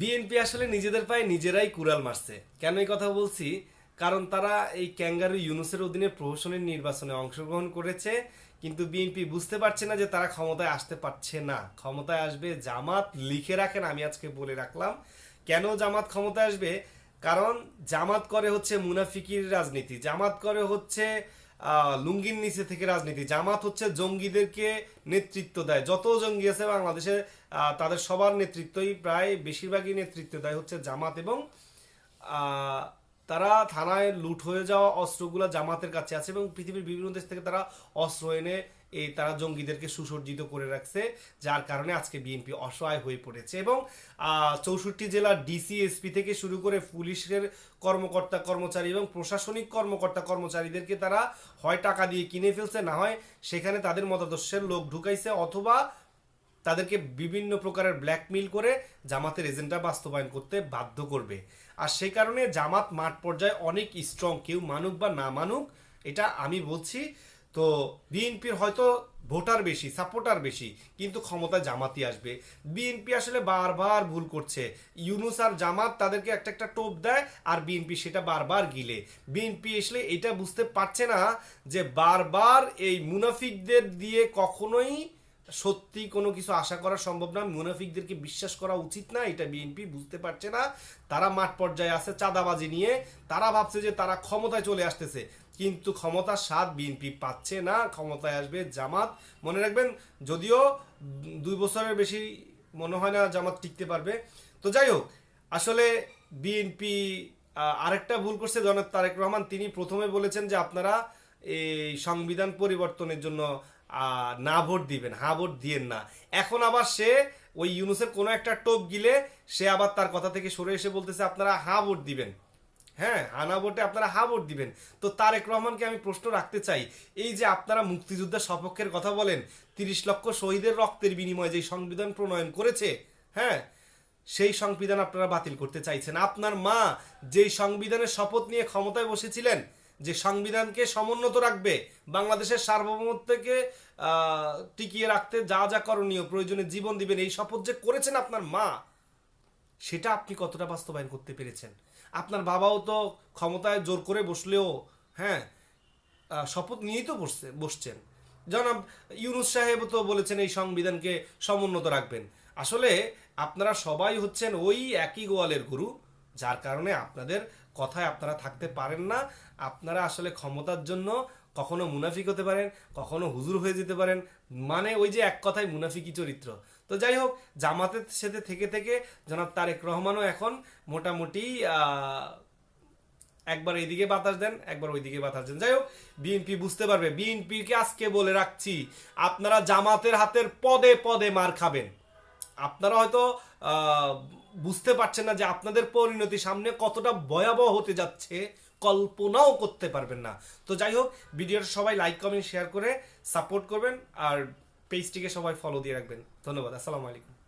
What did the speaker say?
BNP আসলে নিজেদের পায়ে নিজেরাই কুড়াল মারছে। কেন এই কথা বলছি? কারণ তারা এই ক্যাঙ্গারু ইউনুসের অধীনে প্রহসনের নির্বাচনে অংশগ্রহণ করেছে, কিন্তু বিএনপি বুঝতে পারছে না যে তারা ক্ষমতায় আসতে পারছে না। ক্ষমতায় আসবে জামাত লিখে রাখেন, আমি আজকে বলে রাখলাম। কেন জামাত ক্ষমতায় আসবে? কারণ জামাত করে হচ্ছে মুনাফিকির রাজনীতি। জামাত করে হচ্ছে লুঙ্গির নিচে থেকে রাজনীতি। জামাত হচ্ছে জঙ্গিদেরকে নেতৃত্ব দেয়। যত জঙ্গি আছে বাংলাদেশে তাদের সবার নেতৃত্বই প্রায় বেশিরভাগই নেতৃত্ব দেয় হচ্ছে জামাত এবং তারা থানায় লুট হয়ে যাওয়া অস্ত্রগুলো জামাতের কাছে আছে এবং পৃথিবীর বিভিন্ন দেশ থেকে তারা অস্ত্র এনে এই তারা জঙ্গিদেরকে সুসজ্জিত করে রাখছে, যার কারণে আজকে বিএনপি অসহায় হয়ে পড়েছে। এবং চৌষট্টি জেলার ডিসি এসপি থেকে শুরু করে পুলিশের কর্মকর্তা কর্মচারী এবং প্রশাসনিক কর্মকর্তা কর্মচারীদেরকে তারা হয় টাকা দিয়ে কিনে ফেলছে, না হয় সেখানে তাদের মতাদর্শের লোক ঢুকাইছে অথবা তাদেরকে বিভিন্ন প্রকারের ব্ল্যাকমেইল করে জামাতের এজেন্ডা বাস্তবায়ন করতে বাধ্য করবে। আর সে কারণে জামাত মাঠ পর্যায়ে অনেক স্ট্রং কেউ মানুক বা না মানুক, এটা আমি বলছি। তো বিএনপির হয়তো ভোটার বেশি, সাপোর্টার বেশি, কিন্তু ক্ষমতা জামাতই আসবে। বিএনপি আসলে বারবার ভুল করছে। ইউনুস আর জামাত তাদেরকে একটা একটা টোপ দেয় আর বিএনপি সেটা বারবার গিলে। বিএনপি আসলে এটা বুঝতে পারছে না যে বারবার এই মুনাফিকদের দিয়ে কখনোই সত্যি কোনো কিছু আশা করা সম্ভব না। মুনাফিকদেরকে বিশ্বাস করা উচিত না, এটা বিএনপি বুঝতে পারছে না। তারা মাঠ পর্যায়ে আছে, চাঁদাবাজি নিয়ে। তারা ভাবছে যে তারা ক্ষমতায় চলে আসতেছে। কিন্তু ক্ষমতার স্বাদ বিএনপি পাচ্ছে না, ক্ষমতায় আসবে জামাত। মনে রাখবেন, যদিও দুই বছরের বেশি মনে হয় না জামাত টিকতে পারবে। তো যাই হোক, আসলে বিএনপি আরেকটা ভুল করছে জনাব তারেক রহমান। তিনি প্রথমে বলেছেন যে আপনারা এই সংবিধান পরিবর্তনের জন্য না ভোট দিবেন, হা ভোট দিয়েন না। এখন আবার সে ওই ইউনুসের কোনো একটা টোপ গিলে সে আবার তার কথা থেকে সরে এসে বলতেছে, আপনারা হা ভোট দিবেন। হ্যাঁ হানা ভোটে আপনারা হা ভোট দিবেন। তো তারেক রহমানকে আমি প্রশ্ন রাখতে চাই, এই যে আপনারা মুক্তিযুদ্ধের সপক্ষের কথা বলেন, তিরিশ লক্ষ শহীদের রক্তের বিনিময়ে যে সংবিধান প্রণয়ন করেছে হ্যাঁ সেই সংবিধান আপনারা বাতিল করতে চাইছেন। আপনার মা যেই সংবিধানের শপথ নিয়ে ক্ষমতায় বসেছিলেন, যে সংবিধানকে সমুন্নত রাখবে, বাংলাদেশের সার্বভৌমত্বকে টিকিয়ে রাখতে যা যা করণীয় প্রয়োজনে জীবন দিবেন, এই শপথ যে করেছেন আপনার মা সেটা আপনি কতটা বাস্তবায়ন করতে পেরেছেন? আপনার বাবাও তো ক্ষমতায় জোর করে বসলেও হ্যাঁ শপথ নিয়েই তো বসছে, বসছেন। জনাব ইউনুস সাহেব তো বলেছেন এই সংবিধানকে সমুন্নত রাখবেন। আসলে আপনারা সবাই হচ্ছেন ওই একই গোয়ালের গুরু, যার কারণে আপনাদের কথায় আপনারা থাকতে পারেন না। আপনারা আসলে ক্ষমতার জন্য কখনো মুনাফিক হতে পারেন, কখনো হুজুর হয়ে যেতে পারেন। মানে ওই যে এক কথায় মুনাফিকি চরিত্র। তো যাই হোক, জামাতের সাথে থেকে থেকে জনাব তারেক রহমানও এখন মোটামুটি একবার এইদিকে বাতাস দেন, একবার ওইদিকে বাতাস দেন। যাই হোক বিএনপি বুঝতে পারবে। বিএনপিকে আজকে বলে রাখছি, আপনারা জামাতের হাতের পদে পদে মার খাবেন। আপনারা হয়তো বুঝতে পারছেন না যে আপনাদের পরিণতি সামনে কতটা ভয়াবহ হতে যাচ্ছে, কল্পনাও করতে পারবেন না। তো যাই হোক, ভিডিওটা সবাই লাইক কমেন্ট শেয়ার করে সাপোর্ট করবেন আর পেজটিকে সবাই ফলো দিয়ে রাখবেন। ধন্যবাদ, আসসালামু আলাইকুম।